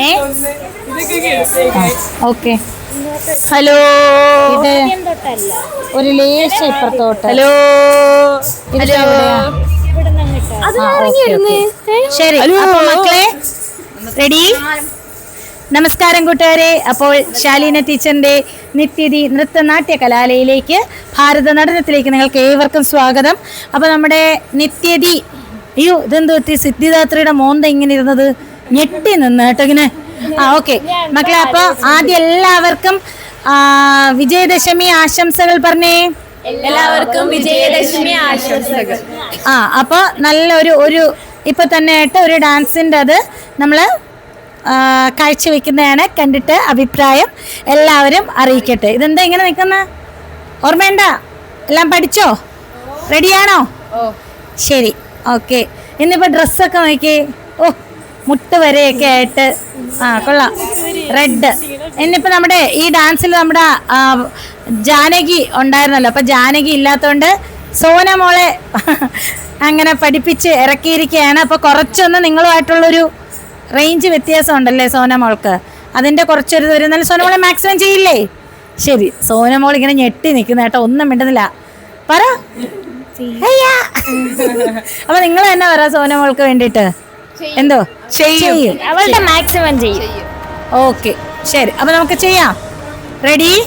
ഏ? Okay. Hello. ഇത് ഒരു ലേശ ഇപ്പുറത്തോട്ട്. ഹലോ. ശരി അപ്പൊ മക്കളെ റെഡി നമസ്കാരം. കൂട്ടുകാരെ. അപ്പോൾ ശാലീന ടീച്ചറിന്റെ നിത്യതി നൃത്തനാട്യ കലാലയിലേക്ക് ഭാരത നടനത്തിലേക്ക് നിങ്ങൾക്ക് ഏവർക്കും സ്വാഗതം. അപ്പോൾ നമ്മുടെ നിത്യതി അയ്യോ ഇതെന്ത് പറ്റി സിദ്ധിദാത്രിയുടെ മോന്ത ഇങ്ങനെ ഇരുന്നത്. ഞെട്ടി നിന്ന് കേട്ടോ ഇങ്ങനെ. ആ ഓക്കെ. മക്കളെ അപ്പൊ ആദ്യം എല്ലാവർക്കും വിജയദശമി ആശംസകൾ പറഞ്ഞേ. എല്ലാവർക്കും വിജയദശമി ആശംസകൾ. ആ അപ്പൊ നല്ലൊരു ഒരു ഇപ്പൊ തന്നെ ആയിട്ട് ഒരു ഡാൻസിന്റെ അത് നമ്മൾ കാഴ്ചവെക്കുന്നതാണ് കണ്ടിട്ട് അഭിപ്രായം എല്ലാവരും അറിയിക്കട്ടെ. ഇതെന്താ ഇങ്ങനെ നിൽക്കുന്ന? ഓർമ്മയുണ്ട? എല്ലാം പഠിച്ചോ? റെഡിയാണോ ശരി. ഓക്കെ. ഇന്നിപ്പോൾ ഡ്രസ്സൊക്കെ നോക്കി മുട്ട് വരെയൊക്കെ ആയിട്ട് ആ കൊള്ളാം. റെഡ് ഇന്നിപ്പോൾ നമ്മുടെ ഈ ഡാൻസിൽ നമ്മുടെ ജാനകി ഉണ്ടായിരുന്നല്ലോ. അപ്പം ജാനകി ഇല്ലാത്തതുകൊണ്ട് സോന മോളെ അങ്ങനെ പഠിപ്പിച്ച് ഇറക്കിയിരിക്കുകയാണ്. അപ്പോൾ കുറച്ചൊന്ന് നിങ്ങളുമായിട്ടുള്ളൊരു റേഞ്ച് വ്യത്യാസം ഉണ്ടല്ലേ സോന മോൾക്ക്? അതിന്റെ കുറച്ചൊരു ഇത് എന്നാലും സോന മോളെ മാക്സിമം ചെയ്യില്ലേ? ശരി. സോന മോൾ ഇങ്ങനെ ഞെട്ടി നിൽക്കുന്ന കേട്ടോ. ഒന്നും മിണ്ടുന്നില്ല. പറ. അപ്പൊ നിങ്ങൾ തന്നെ പറ സോന മോൾക്ക് വേണ്ടിയിട്ട്. എന്തോ? ചെയ്യും. അവളുടെ മാക്സിമം ചെയ്യും. ഓക്കെ. ശരി. അപ്പൊ നമുക്ക് ചെയ്യാം. റെഡി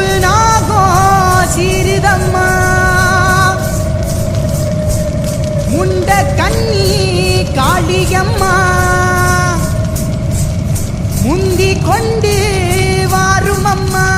கருப்பு நாகம் சிறிதம்மா. முண்ட கண்ணி காளியம்மா. முந்தி கொண்டு வாருமம்மா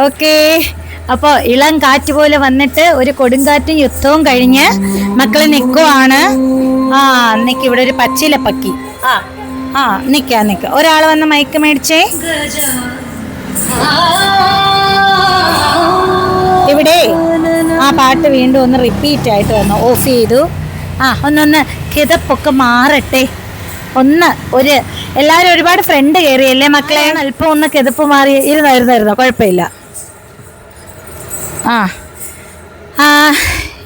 ഓക്കെ. അപ്പോൾ ഇളം കാറ്റ് പോലെ വന്നിട്ട് ഒരു കൊടുങ്കാറ്റും യുദ്ധവും കഴിഞ്ഞ് മക്കൾ നിൽക്കുവാണ് ആ നിക്ക് ഇവിടെ ഒരു പച്ചില പക്കി ആ ആ നിക്ക നിക്ക. ഒരാൾ വന്ന് മയക്ക് മേടിച്ചേ. ഇവിടെ. ആ പാട്ട് വീണ്ടും ഒന്ന് റിപ്പീറ്റ് ആയിട്ട് വന്നു. ഓഫ് ചെയ്തു. ആ ഒന്നൊന്ന് കിതപ്പൊക്കെ മാറട്ടെ. ഒന്ന് ഒരു എല്ലാവരും ഒരുപാട് ഫ്രണ്ട് കയറിയല്ലേ മക്കളെ? അല്പം ഒന്ന് കിതപ്പ് മാറി ഇരുന്നായിരുന്നായിരുന്നോ? കുഴപ്പമില്ല. ആ.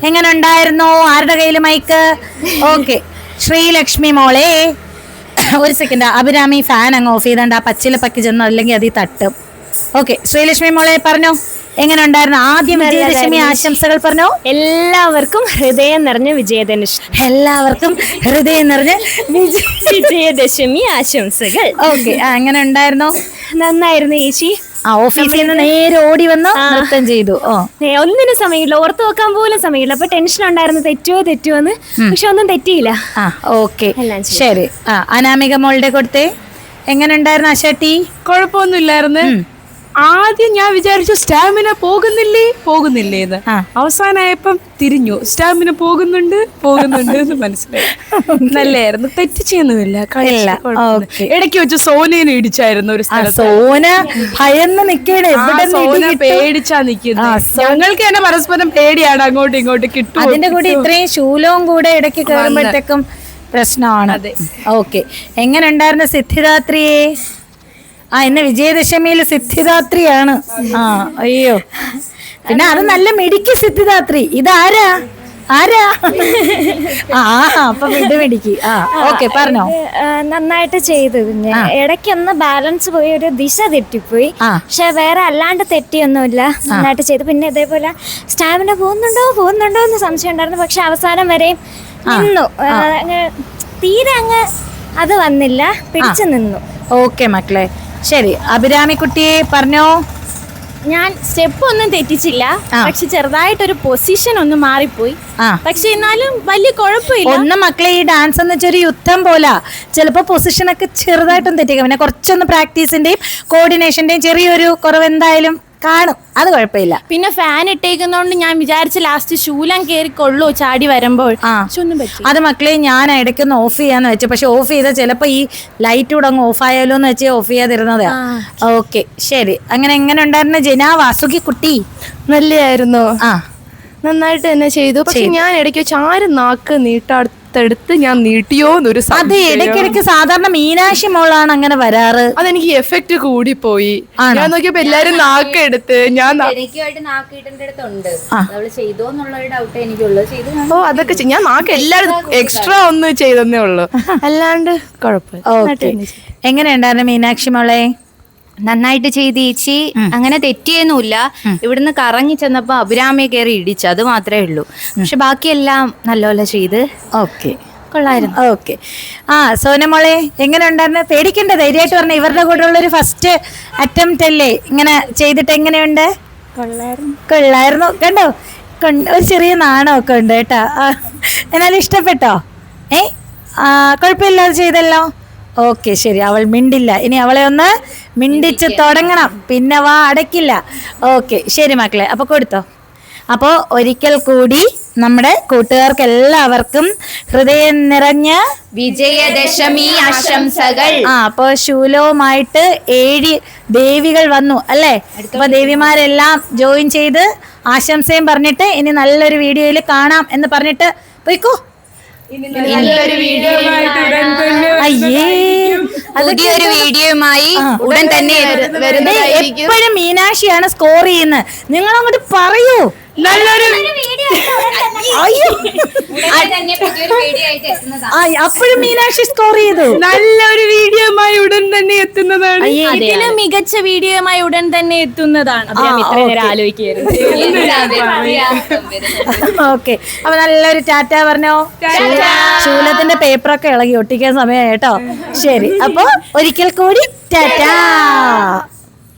എങ്ങനെ ഉണ്ടായിരുന്നു ആരുടെ കയ്യിൽ മൈക്ക്? ഓക്കെ. ശ്രീലക്ഷ്മി മോളെ. ഒരു സെക്കൻഡ് അഭിരാമി ഫാൻ അങ്ങ് ഓഫ് ചെയ്തോണ്ട് ആ പച്ചില പക്കി ചെന്നോ അല്ലെങ്കിൽ അതി തട്ടും. ഓക്കെ. ശ്രീലക്ഷ്മി മോളെ പറഞ്ഞു. എങ്ങനെ ഉണ്ടായിരുന്നു ആദ്യം വിജയദശമി ആശംസകൾ പറഞ്ഞു. എല്ലാവർക്കും ഹൃദയം നിറഞ്ഞ വിജയദശമി. എല്ലാവർക്കും ഹൃദയം നിറഞ്ഞ വിജയ വിജയദശമി ആശംസകൾ. ഓക്കെ. എങ്ങനെ ഉണ്ടായിരുന്നു നന്നായിരുന്നു ചേച്ചി ആ ഓഫീസിൽ നിന്ന് നേരെ ഓടി വന്ന് നൃത്തം ചെയ്തു. ഓ. ഒന്നിനും സമയമില്ല. ഓർത്ത് വെക്കാൻ പോലും സമയമില്ല. അപ്പൊ ടെൻഷൻ ഉണ്ടായിരുന്നു. തെറ്റുമോ തെറ്റുമോ എന്ന്. പക്ഷെ ഒന്നും തെറ്റിയില്ല. ആ ഓക്കെ. ശരി. ആ അനാമിക മോളുടെ കൊടുത്തേ. എങ്ങനെ ഉണ്ടായിരുന്നു ആശാട്ടി കുഴപ്പമൊന്നുമില്ലായിരുന്നു. ആദ്യം ഞാൻ വിചാരിച്ചു സ്റ്റാമിന പോകുന്നില്ലേ? പോകുന്നില്ലേ എന്ന്. അവസാനമായപ്പം തിരിഞ്ഞു. സ്റ്റാമിന പോകുന്നുണ്ട് പോകുന്നുണ്ട് എന്ന് മനസ്സിലായി. നല്ലായിരുന്നു. തെറ്റ് ചെയ്യുന്നില്ല കളിച്ചു, ഇല്ല. കുഴപ്പമൊന്നും. ഓക്കേ. ഇടയ്ക്ക് വെച്ച് സോനേനെ ഇടിച്ചായിരുന്നു ഒരു സോന ഭയന്ന് നിക്കണേ സോന? പേടിച്ചാ നിക്കുന്നത് ഞങ്ങൾക്ക് തന്നെ പരസ്പരം പേടിയാണ് അങ്ങോട്ടും ഇങ്ങോട്ട് കിട്ടും. അതിന്റെ കൂടെ ഇത്രയും ശൂലവും കൂടെ ഇടയ്ക്ക് കയറുമ്പോഴത്തേക്കും പ്രശ്നമാണ്. ഓക്കെ. എങ്ങനെ ഉണ്ടായിരുന്നു സിദ്ധിദാത്രിയെ ആ എന്നെ വിജയദശമിയിൽ സിദ്ധിദാത്രിയാണ്. ആ അയ്യോ. പിന്നെ അത് നല്ല മിടിക്ക് സിദ്ധിദാത്രി. ഇതാരാ? ആരാ? ആ ആ, അപ്പൊ വിട് മിടിക്ക്. ആ ഓക്കെ പറഞ്ഞോ. നന്നായിട്ട് ചെയ്തു. ഇടയ്ക്കൊന്ന് ബാലൻസ് പോയി ഒരു ദിശ തെറ്റിപ്പോയി. പക്ഷെ വേറെ അല്ലാണ്ട് തെറ്റിയൊന്നുമില്ല. നന്നായിട്ട് ചെയ്തു. പിന്നെ ഇതേപോലെ സ്റ്റാമിന പോകുന്നുണ്ടോ? പോകുന്നുണ്ടോ എന്ന് സംശയം ഉണ്ടായിരുന്നു. പക്ഷെ അവസാനം വരെയും നിന്നു. തീരെ അങ്ങ് അത് വന്നില്ല. പിടിച്ചു നിന്നു. ഓക്കെ മക്കളെ. ശരി അഭിരാമി കുട്ടിയെ പറഞ്ഞോ? ഞാൻ സ്റ്റെപ്പ് ഒന്നും തെറ്റിച്ചില്ല. പക്ഷെ ചെറുതായിട്ടൊരു പൊസിഷൻ ഒന്ന് മാറിപ്പോയി. പക്ഷെ എന്നാലും വലിയ കുഴപ്പമില്ല. ഒന്ന് മക്കളെ ഈ ഡാൻസ് എന്ന് വെച്ചൊരു യുദ്ധം പോലാ. ചിലപ്പോൾ പൊസിഷനൊക്കെ ചെറുതായിട്ടൊന്നും തെറ്റിക്കാം പിന്നെ കുറച്ചൊന്ന് പ്രാക്ടീസിന്റെയും കോർഡിനേഷന്റെയും ചെറിയൊരു കുറവ് എന്തായാലും കാണും. അത് കുഴപ്പമില്ല. പിന്നെ ഫാൻ ഇട്ടേക്കുന്നോണ്ട് ഞാൻ വിചാരിച്ച ലാസ്റ്റ് ശൂലം കയറി കൊള്ളു ചാടി വരുമ്പോൾ. അത് മക്കളെ ഞാൻ ഇടയ്ക്കൊന്ന് ഓഫ് ചെയ്യാന്ന് വെച്ചു. പക്ഷെ ഓഫ് ചെയ്താൽ ചിലപ്പോ ഈ ലൈറ്റ് കൂടെ അങ്ങ് ഓഫ് ആയാലോ എന്ന് വെച്ച് ഓഫ് ചെയ്യാതിരുന്നതാ. ഓക്കെ ശരി. അങ്ങനെ എങ്ങനെ ഉണ്ടായിരുന്ന ജനാവ വാസുകി കുട്ടി? നല്ലതായിരുന്നു ആ. നന്നായിട്ട് തന്നെ ചെയ്തു. പക്ഷെ ഞാൻ ഇടയ്ക്ക് ചാരും നാക്ക് നാക്ക് നീട്ടാടുത്തെടുത്ത് ഞാൻ നീട്ടിയോ എന്നൊരു അത്. ഇടയ്ക്കിടയ്ക്ക് സാധാരണ മീനാശി മോളാണ് അങ്ങനെ വരാറ്. അതെനിക്ക് എഫക്റ്റ് കൂടി പോയി ഞാൻ നോക്കിയപ്പോ എല്ലാരും നാക്ക് എടുത്ത് ഞാൻ നാ- എനിക്കുമായിട്ട് അടുത്തുണ്ട്. അവൾ ചെയ്തോ എന്നുള്ള ഒരു ഡൗട്ട് എനിക്കുള്ളത് ചെയ്തു ഓ അതൊക്കെ ചെയ്- ഞാൻ നാക്ക് എല്ലാരും എക്സ്ട്രാ ഒന്ന് ചെയ്തെന്നേ ഉള്ളൂ. അല്ലാണ്ട് കുഴപ്പമില്ല. ഓക്കെ. എങ്ങനെ മീനാക്ഷി മോളെ? നന്നായിട്ട് ചെയ്ത് ചേച്ചി അങ്ങനെ തെറ്റിയൊന്നുമില്ല. ഇവിടുന്ന് കറങ്ങി ചെന്നപ്പോ അഭിരാമിയെ കയറി ഇടിച്ചു. അത് മാത്രമേ ഉള്ളൂ. പക്ഷെ ബാക്കിയെല്ലാം നല്ലപോലെ ചെയ്ത് ഓക്കെ. കൊള്ളായിരുന്നു. ഓക്കെ. ആ സോനമോളെ എങ്ങനെ ഉണ്ടായിരുന്നു? പേടിക്കണ്ട ധൈര്യമായിട്ട് പറഞ്ഞ ഇവരുടെ കൂടെ ഉള്ളൊരു ഫസ്റ്റ് അറ്റംപ്റ്റ് അല്ലേ? ഇങ്ങനെ ചെയ്തിട്ട് എങ്ങനെയുണ്ട്? കൊള്ളായിരുന്നു. കണ്ടോ? കൊണ്ട് ഒരു ചെറിയ നാണമൊക്കെ ഉണ്ട് കേട്ടോ. എന്നാലും ഇഷ്ടപ്പെട്ടോ? ഏ? കുഴപ്പമില്ല കുഴപ്പമില്ലാതെ ചെയ്തല്ലോ. ഓക്കെ ശരി. അവൾ മിണ്ടില്ല. ഇനി അവളെ ഒന്ന് മിണ്ടിച്ച് തുടങ്ങണം. പിന്നെ വാ അടയ്ക്കില്ല. ഓക്കെ ശരി മക്കളെ. അപ്പോൾ കൊടുത്തോ. അപ്പോൾ ഒരിക്കൽ കൂടി നമ്മുടെ കൂട്ടുകാർക്ക് എല്ലാവർക്കും ഹൃദയം നിറഞ്ഞ വിജയദശമി ആശംസകൾ. ആ അപ്പോൾ ശൂലവുമായിട്ട് ഏഴ് ദേവികൾ വന്നു അല്ലേ? അപ്പൊ ദേവിമാരെല്ലാം ജോയിൻ ചെയ്ത് ആശംസയും പറഞ്ഞിട്ട് ഇനി നല്ലൊരു വീഡിയോയിൽ കാണാം എന്ന് പറഞ്ഞിട്ട് പോയിക്കോ. അയ്യേ. പുതിയൊരു വീഡിയോയുമായി ഉടൻ തന്നെ എപ്പോഴും മീനാക്ഷിയാണ് സ്കോർ ചെയ്യുന്നത്. നിങ്ങൾ അങ്ങോട്ട് പറയൂ. നല്ലൊരു അയ്യോ. ആ, അപ്പോഴും മീനാക്ഷി സ്കോർ ചെയ്തു. നല്ലൊരു വീഡിയോയുമായി ഉടൻ തന്നെ എത്തുന്നതാണ്. ഇതിലും മികച്ച വീഡിയോയുമായി ഉടൻ തന്നെ എത്തുന്നതാണ്. ഓക്കെ. അപ്പൊ നല്ലൊരു ടാറ്റ പറഞ്ഞോ? ശൂലത്തിന്റെ പേപ്പറൊക്കെ ഇളകി ഒട്ടിക്കാൻ സമയം കേട്ടോ. ശരി അപ്പൊ ഒരിക്കൽ കൂടി ടാറ്റ.